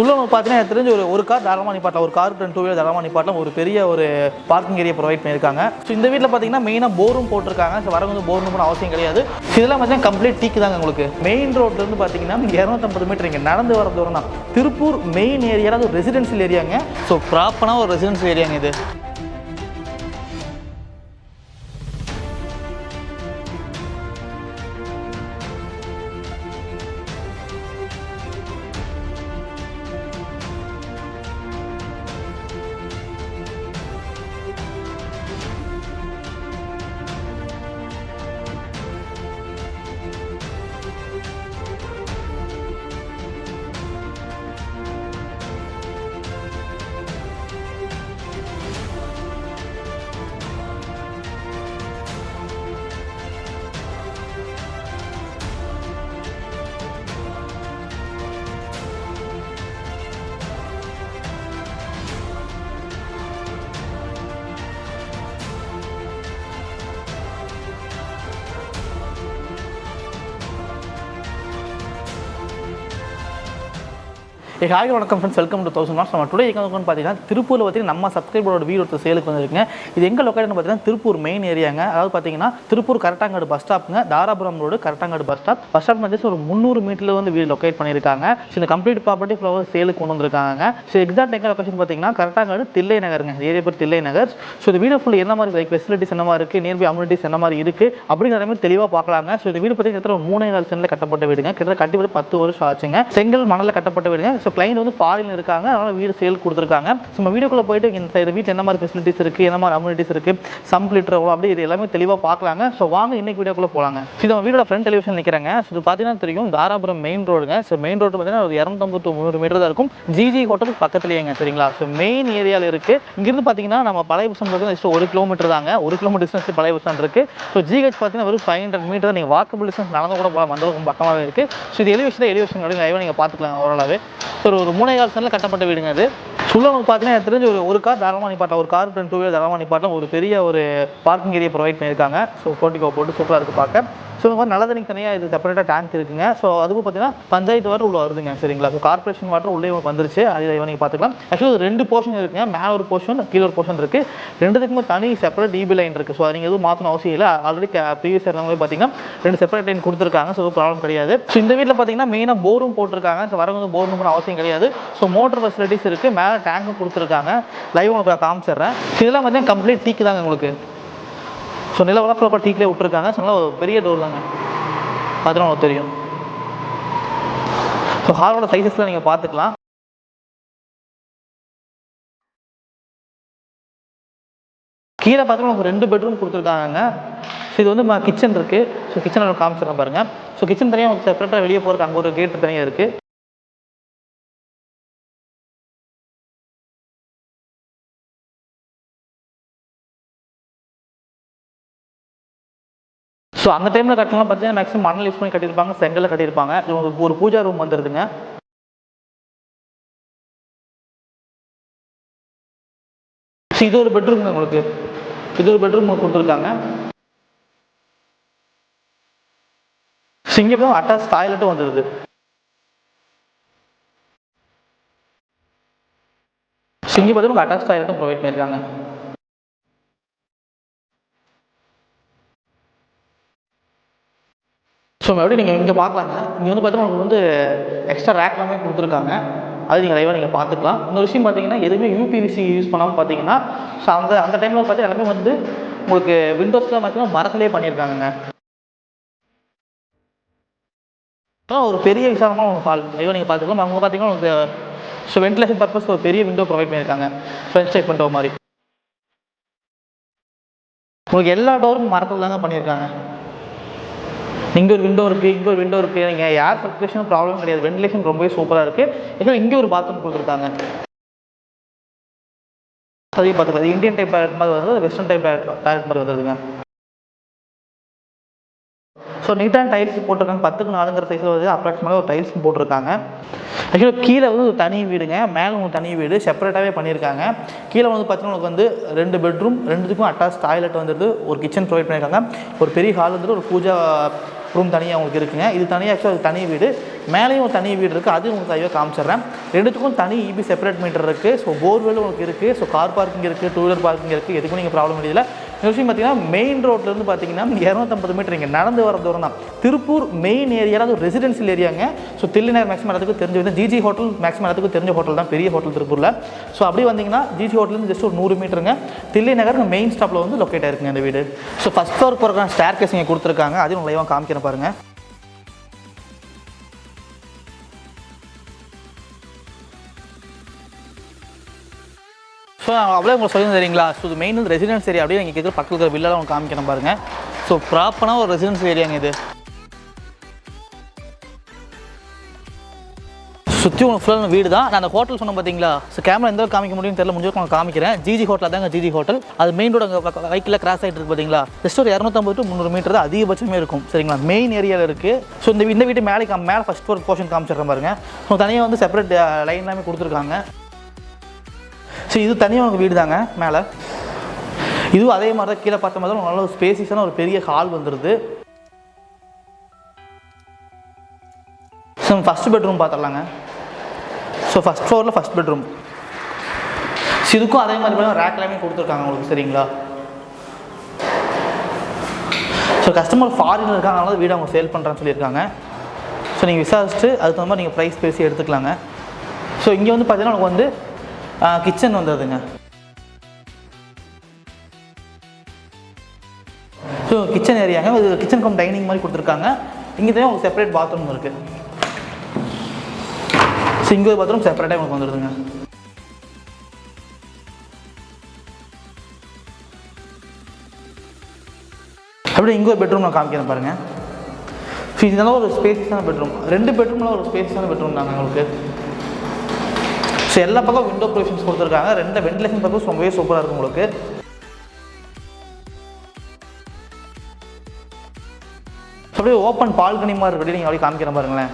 உள்ள பார்த்தீங்கன்னா எனக்கு தெரிஞ்சு ஒரு ஒரு கார் தாராளமாக நிப்பாட்டலாம். ஒரு கார் டூ வீலர் தாராளமாக நிப்பாட்டலாம். ஒரு பெரிய ஒரு பார்க்கிங் ஏரியா ப்ரொவைட் பண்ணியிருக்காங்க. ஸோ இந்த வீட்டில் பார்த்தீங்கன்னா மெயினாக போரும் போட்டிருக்காங்க. ஸோ வரவங்க வந்து போர் அவசியம் கிடையாது. இதெல்லாம் பார்த்தீங்கன்னா கம்ப்ளீட் டீக்கு தாங்க உங்களுக்கு. மெயின் ரோட்லேருந்து பார்த்தீங்கன்னா இரநூத்தம்பது மீட்டர் இங்கே நடந்து வர தூரம் தான். திருப்பூர் மெயின் ஏரியாவில் அது ஒரு ரெசிடென்சியல் ஏரியாங்க ஸோ ப்ராப்பராக ஒரு ரெசிடென்சியல் ஏரியாங்க இது. ஏ ஹாய் வணக்கம் friends welcome to thousand marks நம்ம டுடே எங்கே பார்த்தீங்கன்னா திருப்பூரில் பார்த்தீங்கன்னா நம்ம சப்ஸ்கிரைபரோட வீடு ஒருத்தர் சேலுக்கு வந்திருக்குங்க. இது எங்கள் லொக்கேஷன் பார்த்தீங்கன்னா திருப்பூர் மெயின் ஏரியாங்க அதாவது பார்த்தீங்கன்னா Tiruppur கரெக்டாங்காடு bus ஸ்டாப்புங்க Dharapuram road Karattangadu bus stop bus stop வந்து ஒரு முந்நூறு மீட்டரில் வந்து வீடு லொக்கேட் பண்ணியிருக்காங்க. ஸோ இந்த கம்ப்ளீட் ப்ராப்பர்ட்டி ஃப்ளவர் சேலுக்கு கொண்டு வந்திருக்காங்க ஸோ எக்ஸாக்ட் எங்கே லொக்கேஷன் பார்த்தீங்கன்னா கரெக்டாங்காடு தில்லை நகருங்க ஏரியா பேர் தில்லை நகர். ஸோ இந்த வீடு ஃபுல் என்ன மாதிரி லைக் ஃபெசிலிட்டிஸ் என்ன மாதிரி இருக்குது நியர்பை அம்யூனிட்டிஸ் என்ன மாதிரி இருக்குது அப்படிங்கிற மாதிரி தெளிவாக பார்க்கலாங்க. ஸோ இந்த வீடு பார்த்தீங்கன்னா ஒரு மூணே நாலு சென்னில் கட்டப்பட்ட வீடுங்க. கிட்டத்தட்ட கட்டி பத்து வருஷம் ஆச்சுங்க. செங்கல் மணலில் கட்டப்பட்ட வீடுங்க. ஸோ கிளைண்ட் வந்து ஃபாரின் இருக்காங்க. அதனால் வீடு சேல் கொடுத்துருக்காங்க. ஸோ நம்ம வீடியோக்குள்ளே போயிட்டு இந்த இந்த வீட்டில் என்ன மாதிரி ஃபெசிலிட்டிஸ் இருக்குது என்ன மாதிரி அம்யூனிட்டிஸ் இருக்குது சம் லிட்டர் எவ்வளோ அப்படி இது எல்லாமே தெளிவாக பார்க்கலாங்க. ஸோ வாங்க இன்னைக்கு வீடியோக்குள்ளே போகலாங்க இது நம்ம வீடோட ஃப்ரண்ட் டெலிவிஷன் நிற்கிறாங்க ஸோ இது பார்த்தீங்கன்னா தெரியும். தாராபுரம் மெயின் ரோடுங்க ஸோ மெயின் ரோடு பார்த்தீங்கன்னா ஒரு இரநூத்தம்பது முந்நூறு மீட்டர் தான் இருக்கும். ஜிஜி ஹோட்டலுக்கு பக்கத்துலேயேங்க சரிங்களா? ஸோ மெயின் ஏரியாவில் இருக்குது இங்கிருந்து பார்த்தீங்கன்னா நம்ம பழைய பஸ் ஜஸ்ட் ஒரு கிலோமீட்டர் தாங்க. ஒரு கிலோமீட்டர் டிஸ்டன்ஸ் பழைய பஸ் ஸ்டாண்ட் இருக்குது ஸோ ஜிஹெச் பார்த்தீங்கன்னா ஒரு ஃபைவ் ஹண்ட்ரட் மீட்டர் நீங்கள் வாக்கபிள் டிஸ்டன்ஸ் நடந்து கூட போகலாம். வந்தவங்க பக்கமாகவே இருக்குது ஸோ இது எலிவேஷன் எலிவேஷன் அப்படின்னு நீங்கள் பார்த்துக்கலாம் ஓரளவு. ஒரு மூணே கால் சனில் கட்டப்பட்ட வீடுங்க அது. உள்ள பார்த்தீங்கன்னா எனக்கு தெரிஞ்சு ஒரு ஒரு கார் தாராளமாக நிப்பாட்டலாம் ஒரு கார் டூ வீலர் தாராளமாக நிப்பாட்டலாம் ஒரு பெரிய ஒரு பார்க்கிங் ஏரியா ப்ரொவைட் பண்ணியிருக்காங்க. ஸோ போட்டிக்கோ போட்டு சூப்பராக இருக்குது பார்க்க. ஸோ இந்த மாதிரி நல்ல தனியாக இது செப்பரேட்டாக டேங்க் இருக்குங்க. ஸோ அதுவும் பார்த்தீங்கன்னா பஞ்சாயத்து வாட்டர் உள்ள வருதுங்க சரிங்களா? ஸோ கார்பரேஷன் வாட்டர் உள்ளே வந்துருச்சு. அது நீங்கள் பார்த்துக்கலாம். ஆக்சுவலி ரெண்டு போர்ஷன் இருக்குங்க. மேலே ஒரு போர்ஷன் கீழே ஒரு போர்ஷன் இருக்குது ரெண்டுத்துக்குமே தனி செப்பரேட் டிபி லைன் இருக்குது ஸோ அது நீங்கள் எதுவும் மாற்றணும் அவசியம் இல்லை. ஆல்ரெடி ப்ரீவியஸ் இருந்தவங்களே பார்த்தீங்கன்னா ரெண்டு செப்பரேட் லைன் கொடுத்துருக்காங்க. ஸோ ப்ராப்ளம் கிடையாது. ஸோ இந்த வீட்டில் பார்த்தீங்கன்னா மெயினாக போரும் போட்டிருக்காங்க. ஸோ வரவங்க போர் பண்ண அவசியம் கிடையாது. ஸோ மோட்டர் ஃபெசிலிட்டிஸ் இருக்குது மேலே டேங்க்கும் கொடுத்துருக்காங்க. லைவ் உங்களுக்கு நான் காமிச்சிடுறேன். இதெல்லாம் பார்த்தீங்கன்னா கம்ப்ளீட் டீக்கு தாங்க உங்களுக்கு. ஸோ நில வளர்ப்பு டீக்லேயே விட்டுருக்காங்க. ஸோ நல்லா ஒரு பெரிய டோர் தாங்க. அதெல்லாம் உங்களுக்கு தெரியும். ஸோ ஹாலோட சைஸஸ்லாம் நீங்கள் பார்த்துக்கலாம். கீழே பார்த்தீங்கன்னா உங்களுக்கு ரெண்டு பெட்ரூம் கொடுத்துருக்காங்க ஸோ இது வந்து கிச்சன் இருக்குது ஸோ கிச்சனில் காமிச்சிடலாம் பாருங்கள் ஸோ கிச்சன் தனியாக உங்களுக்கு செப்பரேட்டாக வெளியே போகிறதுக்கு அங்கே ஒரு கேட்டு தனியாக இருக்குது ஸோ அந்த டைமில் கட்டலாம் பார்த்தீங்கன்னா மேக்ஸிமம் மணல் யூஸ் பண்ணி கட்டியிருப்பாங்க செங்கலில் கட்டியிருப்பாங்க. ஒரு பூஜா ரூம் வந்துருதுங்க. ஸோ இது ஒரு பெட்ரூம் உங்களுக்கு. இது ஒரு பெட்ரூம் கொடுத்துருக்காங்க. ஸோ இங்கே அட்டாச் டாய்லெட்டும் வந்துடுது ஸோ இங்கே பார்த்தீங்கன்னா அட்டாச் டாய்லெட்டும் ப்ரொவைட் பண்ணியிருக்காங்க. ஸோ மறுபடியும் நீங்கள் இங்கே பார்க்கலாங்க. இங்கே வந்து பார்த்தீங்கன்னா உங்களுக்கு வந்து எக்ஸ்ட்ரா ரேக் எல்லாமே கொடுத்துருக்காங்க. அது நீங்கள் லைவாக நீங்கள் பார்த்துக்கலாம். இன்னொரு விஷயம் பார்த்தீங்கன்னா எதுவுமே யூபிவிசி யூஸ் பண்ணாமல் பார்த்தீங்கன்னா ஸோ அந்த அந்த டைமில் பார்த்தீங்கன்னா எல்லாமே வந்து உங்களுக்கு விண்டோஸில் பார்த்தீங்கன்னா மரத்துலேயே பண்ணியிருக்காங்கங்க. ஒரு பெரிய விசாலமாக உங்களுக்கு ஹால் லைவாக நீங்கள் பார்த்துக்கலாம். அவங்க பார்த்தீங்கன்னா உங்களுக்கு ஸோ வென்டிலேஷன் பர்பஸ் ஒரு பெரிய விண்டோ ப்ரொவைட் பண்ணியிருக்காங்க. ஃப்ரெண்ட் சைட் விண்டோ மாதிரி. உங்களுக்கு எல்லா டோரும் மரத்தில் தாங்க பண்ணியிருக்காங்க. இங்கே ஒரு விண்டோ இருக்குது இங்கே ஒரு விண்டோ இருக்குது நீங்கள் ஏர் சர்க்குலேஷன் ப்ராப்ளம் கிடையாது. வென்டிலேஷன் ரொம்பவே சூப்பராக இருக்குது இங்கே ஒரு பாத்ரூம் கொடுத்துருக்காங்க. அதையும் பார்த்துக்கலாம். இந்தியன் டைப் டாய்லெட் மாதிரி வந்தது? வெஸ்டர்ன் டைப் டாய்லெட் மாதிரி வந்துருதுங்க ஸோ நீட்டான டைல்ஸ் போட்டிருக்காங்க. பத்துக்கு நாலுங்கிற சைஸில் வந்து அப்ராக்சிமேட்டாக ஒரு டைல்ஸ் போட்டிருக்காங்க. ஆக்சுவலாக கீழே வந்து ஒரு தனி வீடுங்க. மேலே ஒரு தனி வீடு. செப்பரேட்டாகவே பண்ணியிருக்காங்க. கீழே வந்து பார்த்தீங்கன்னா உங்களுக்கு வந்து ரெண்டு பெட்ரூம் ரெண்டுத்துக்கும் அட்டாச் டாய்லெட் வந்துட்டு ஒரு கிச்சன் ப்ரொவைட் பண்ணியிருக்காங்க. ஒரு பெரிய ஹால் வந்துட்டு ஒரு பூஜா ரூம் தனியாக உங்களுக்கு இருக்குங்க. இது தனியாக ஆக்சுவலாக தனி வீடு. மேலேயும் ஒரு தனி வீடு இருக்குது அது உங்களுக்கு தனியாக காமிச்சிடுறேன். ரெண்டுத்துக்கும் தனி இபி செப்பரேட் மீட்டர் இருக்குது ஸோ போர்வெல் உங்களுக்கு இருக்குது ஸோ கார் பார்க்கிங் இருக்குது டூ வீலர் பார்க்கிங் இருக்குது எதுக்கும் நீங்கள் ப்ராப்ளம் இல்லை விஷயம் பார்த்தீங்கன்னா மெயின் ரோட்லேருந்து பார்த்தீங்கன்னா இரநூத்தம்பது மீட்டர் இங்கே நடந்து வர தூரம் தான். திருப்பூர் மெயின் ஏரியாவில் அது ரெசிடென்சியல் ஏரியாங்க ஸோ தில்லிநகர் மேக்ஸிமம் இடத்துக்கு தெரிஞ்சு வந்து ஜிஜி ஹோட்டல் மேக்ஸிமம் இடத்துக்கு தெரிஞ்ச ஹோட்டல் தான் பெரிய ஹோட்டல் திருப்பூரில். ஸோ அப்படியே வந்தீங்கன்னா ஜிஜி ஹோட்டல்லேருந்து ஜஸ்ட் ஒரு நூறு மீட்டருங்க தில்லிநகர் மெயின் ஸ்டாப்பில் வந்து லொக்கேட் ஆயிருக்குங்க இந்த வீடு. ஸோ ஃபஸ்ட் ஃப்ளோர் போகிறக்கான ஸ்டேர் கேஸ் இங்கே கொடுத்துருக்காங்க. அதையும் லைவாக காமிக்கிறேன் பாருங்கள் ஸோ அவ்வளோ உங்களுக்கு சொல்லி தெரியுங்களா? ஸோ இது மெயின் வந்து ரெசிடென்ஸ் ஏரியா அப்படியே நீங்கள் கேட்குற பக்கத்தில் இருக்கிற வில்லெல்லாம் உங்களுக்கு காமிக்கிறேன் பாருங்கள் ஸோ ப்ராப்பரான ஒரு ரெசிடென்ஸ் ஏரியாங்க இது. சுற்றி உங்களுக்கு ஃபுல்லாக வீடு தான் நான் அந்த ஹோட்டல் சொன்னேன் பார்த்தீங்களா ஸோ கேமரா எந்த அளவுக்கு காமிக்க முடியும்னு தெரியல. முடிஞ்சு உங்களுக்கு காமிக்கிறேன். ஜிஜி ஹோட்டல் தாங்க ஜிஜி ஹோட்டல் அது மெயின் ரோடு அங்கே வைக்கில் கிராஸ் ஆகிட்டு இருக்கு பார்த்தீங்களா ஜஸ்ட் ஒரு இரநூத்தம்பது டு முந்நூறு மீட்டர் தான் அதிகபட்சமே இருக்கும். சரிங்களா? மெயின் ஏரியாவில் இருக்குது ஸோ இந்த இந்த வீட்டு மேலே காம் மேலே ஃபஸ்ட் ஒரு போர்ஷன் காமிச்சிடுறேன் பாருங்க. ஸோ தனியாக வந்து செப்பரேட் லைன் எல்லாமே கொடுத்துருக்காங்க. ஸோ இது தனியாக உங்கள் வீடு தாங்க மேலே. இதுவும் அதே மாதிரி தான் கீழே பார்த்த மாதிரி தான் நல்ல ஒரு ஸ்பேசிஸான ஒரு பெரிய ஹால் வந்துடுது ஸோ ஃபஸ்ட் பெட்ரூம் பார்த்துடலாங்க ஸோ ஃபஸ்ட் ஃப்ளோரில் ஃபஸ்ட் பெட்ரூம் ஸோ இதுக்கும் அதே மாதிரி தான் ரேக் எல்லாமே கொடுத்துருக்காங்க உங்களுக்கு சரிங்களா? ஸோ கஸ்டமர் ஃபாரின் இருக்காங்க அதனால வீடு அவங்க சேல் பண்ணுறான்னு சொல்லியிருக்காங்க. ஸோ நீங்கள் விசாரிச்சுட்டு அதுக்கு தகுந்த மாதிரி நீங்கள் ப்ரைஸ் பேசி எடுத்துக்கலாங்க. ஸோ இங்கே வந்து பார்த்தீங்கன்னா உங்களுக்கு வந்து கிச்சன் வந்துடுதுங்க ஸோ கிச்சன் ஏரியாங்க இது கிச்சன் கம் டைனிங் மாதிரி கொடுத்துருக்காங்க இங்கே தான் உங்களுக்கு செப்பரேட் பாத்ரூம் இருக்குது ஸோ இங்கே ஒரு பாத்ரூம் செப்பரேட்டாக உங்களுக்கு வந்துடுதுங்க அப்படியே இங்கே ஒரு பெட்ரூம் நான் காமிக்கிறேன் பாருங்கள் ஸோ இதெல்லாம் ஒரு ஸ்பேஸான பெட்ரூம் ரெண்டு பெட்ரூம்லாம் ஒரு ஸ்பேஸான பெட்ரூம் தாங்க உங்களுக்கு ஸோ எல்லா பக்கம் விண்டோ ப்ரொவிஷன்ஸ் கொடுத்துருக்காங்க. ரெண்டு வென்டிலேஷன் பக்கம் ரொம்பவே சூப்பராக இருக்கும் உங்களுக்கு. அப்படியே ஓப்பன் பால்கனி மாதிரி இருக்கு. நீங்கள் அப்படியே காமிக்கிற பாருங்களேன்.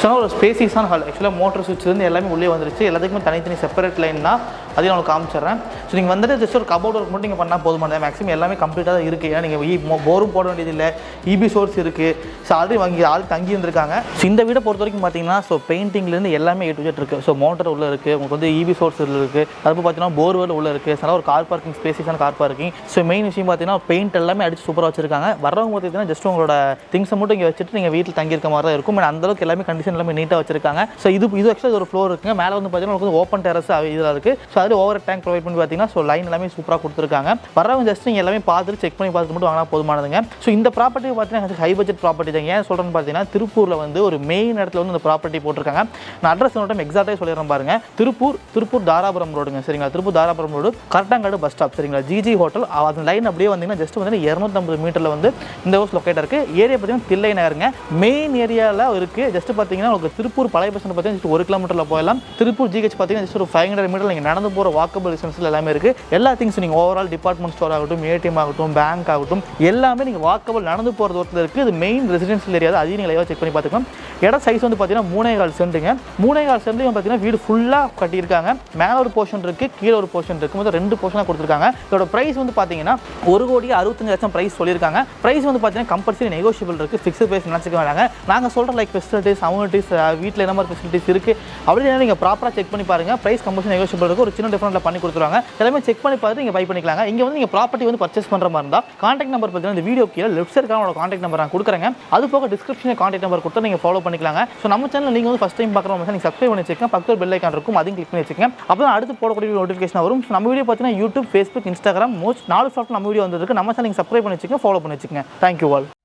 ஸோ ஒரு ஸ்பேசிஸான ஹால் ஆக்சுவலாக மோட்டர் சுவிட்ச்லேருந்து எல்லாமே உள்ளே வந்துருச்சு. எல்லாத்துக்குமே தனித்தனி செப்பரேட் லைன் தான். அதையும் உங்களுக்கு காமிச்சிடுறேன். ஸோ நீங்கள் வந்துட்டு ஜஸ்ட் ஒரு கபோர்ட் ஒர்க் மட்டும் நீங்கள் பண்ணால் போதுமானது மேக்ஸிமம் எல்லாமே கம்ப்ளீட்டாக தான் இருக்குது ஏன்னா நீங்கள் போரும் e- போட வேண்டியதில்லை. இபி சோர்ஸ் இருக்குது ஸோ ஆல்ரெடி வாங்கி ஆள் தங்கி இருந்திருக்காங்க. ஸோ இந்த வீடை பொறுத்த வரைக்கும் பார்த்தீங்கன்னா ஸோ பெயிண்டிங்லேருந்து எல்லாமே ஏ டு ஜெட் இருக்குது ஸோ மோட்டர் உள்ளே இருக்குது உங்களுக்கு வந்து இபி சோர்ஸ் இருக்குது அதுக்கு பார்த்தீங்கன்னா போர்வெல் உள்ளே இருக்குது ஸோ ஒரு கார் பார்க்கிங் ஸ்பேசியஸான கார் பார்க்கிங் ஸோ மெயின் விஷயம் பார்த்தீங்கன்னா பெயிண்ட் எல்லாமே அடிச்சு சூப்பராக வச்சிருக்காங்க. வரவங்க பார்த்தீங்கன்னா ஜஸ்ட் உங்களோட திங்ஸை மட்டும் இங்கே வச்சுட்டு நீங்கள் வீட்டில் தங்கியிருக்க மாதிரி தான் இருக்கும். அந்த அளவுக்கு எல்லாமே கண்டிஷன் எல்லாமே நீட்டாக வச்சிருக்காங்க. ஸோ இது இது ஆக்சுவலாக ஒரு ஃப்ளோர் இருக்குங்க. மேலே வந்து பார்த்தீங்கன்னா உங்களுக்கு ஓப்பன் டெரஸ் இதில் இருக்குது ஸோ அதில் ஓவர் டேங்க் ப்ரொவைட் பண்ணி பார்த்தீங்கன்னா ஸோ லைன் எல்லாமே சூப்பராக கொடுத்துருக்காங்க. வரவங்க ஜஸ்ட் நீங்கள் எல்லாமே பார்த்துட்டு செக் பண்ணி பார்த்துட்டு மட்டும் வாங்கினா போதுமானதுங்க. ஸோ இந்த ப்ராப்பர்ட்டி பார்த்தீங்கன்னா ஹை பட்ஜெட் ப்ராப்பர்ட்டி தான் ஏன் சொல்கிறேன்னு பார்த்தீங்கன்னா திருப்பூரில் வந்து ஒரு மெயின் இடத்துல வந்து இந்த ப்ராப்பர்ட்டி போட்டிருக்காங்க. நான் அட்ரஸ் மட்டும் எக்ஸாக்டாக சொல்லிடுறேன் பாருங்க. திருப்பூர் திருப்பூர் தாராபுரம் ரோடுங்க சரிங்களா? Tiruppur Dharapuram road Karattangadu bus stop சரிங்களா? ஜிஜி ஹோட்டல் அந்த லைன் அப்படியே வந்தீங்கன்னா ஜஸ்ட் வந்து இரநூத்தம்பது மீட்டரில் வந்து இந்த ஹவுஸ் லொக்கேட் இருக்குது ஏரியா பார்த்தீங்கன்னா தில்லை நகருங்க. மெயின் ஏரியாவில் இருக்குது ஜஸ்ட் பார்த்தீங்கன்னா உங்களுக்கு திருப்பூர் பழைய பஸ் பார்த்தீங்கன்னா ஜஸ்ட் ஒரு கிலோமீட்டரில் போயிடலாம். திருப்பூர் ஜிஹெச் பார்த்தீங்கன்னா ஜஸ்ட் ஒரு ஃபைவ் ஹண்ட்ரட் மீட்டர் நீங்கள் நடந்து போகிற வாக்கபிள் டிஸ்டன்ஸில் எல்லாமே இருக்குது எல்லா திங்ஸ் நீங்கள் ஓவரால் டிபார்ட்மெண்ட் ஸ்டோர் ஆகட்டும் ஏடிஎம் ஆகட்டும் பேங்க் ஆகட்டும் எல்லாமே நீங்கள் வாக்கபிள் நடந்து போகிற தூரத்தில் இருக்குது இது மெயின் ரெசிடென்ஷியல் ஏரியா அதையும் நீங்கள் லைவாக செக் பண்ணி பார்த்துக்கலாம். இடம் சைஸ் வந்து பார்த்தீங்கன்னா மூணே கால் சென்ட்டுங்க மூணே கால் சென்ட்லையும் பார்த்தீங்கன்னா வீடு ஃபுல்லாக கட்டியிருக்காங்க. மேலே ஒரு போர்ஷன் இருக்குது கீழே ஒரு போர்ஷன் இருக்குது மொத்தம் ரெண்டு போர்ஷனாக கொடுத்துருக்காங்க. இதோட ப்ரைஸ் வந்து பார்த்தீங்கன்னா ஒரு கோடி அறுபத்தஞ்சு லட்சம் ப்ரைஸ் சொல்லியிருக்காங்க. ப்ரைஸ் வந்து பார்த்தீங்கன்னா கம்பல்சரி நெகோஷியபிள் இருக்குது ஃபிக்ஸ்ட் ப்ரைஸ் நினச்சிக்க வேணாங்க. நாங்கள் சொல்கிற லைக் ஃபெசிலிட்டிஸ் அம்யூனிட்டிஸ் வீட்டில் என்ன மாதிரி ஃபெசிலிட்டிஸ் இருக்குது அப்படின்னு நீங்கள் ப்ராப்பராக செக் பண்ணி பாருங்கள் ப்ரைஸ் கம்பல்சரி நெகோஷியபிள் இருக்குது ஒரு இன்னும் டிஃபரெண்ட்டில் பண்ணி கொடுத்துருவாங்க. எல்லாமே செக் பண்ணி பார்த்து நீங்கள் பை பண்ணிக்கலாங்க. இங்கே வந்து நீங்கள் ப்ராப்பர்ட்டி வந்து பர்ச்சேஸ் பண்ணுற மாதிரி இருந்தால் காண்டாக்ட் நம்பர் பார்த்தீங்கன்னா இந்த வீடியோ கீழே லெஃப்ட் சைடு உங்களோட காண்டாக்ட் நம்பர் நான் கொடுக்குறேங்க. அது போக டிஸ்கிரிப்ஷனில் காண்டாக்ட் நம்பர் கொடுத்து நீங்கள் ஃபாலோ பண்ணிக்கலாங்க. ஸோ நம்ம சேனல் நீங்கள் வந்து ஃபஸ்ட் டைம் பார்க்குற மாதிரி நீங்கள் சப்ஸ்கிரைப் பண்ணி வச்சுக்கோங்க பக்கத்தில் பெல் ஐக்கான் இருக்கும் அதையும் கிளிக் பண்ணி வச்சுக்கோங்க அப்போ தான் அடுத்து போடக்கூடிய நோட்டிஃபிகேஷன் வரும். ஸோ நம்ம வீடியோ பார்த்தீங்கன்னா யூடியூப் ஃபேஸ்புக் இன்ஸ்டாகிராம் மோஸ்ட் நாலு சாஃப்ட் நம்ம வீடியோ வந்திருக்கு. நம்ம சேனல் நீங்கள் சப்ஸ்கிரைப் பண்ணி வச்சுக்கோங்க ஃபாலோ பண்ணி வச்சுக்கோங்க தேங்க்யூ ஆல்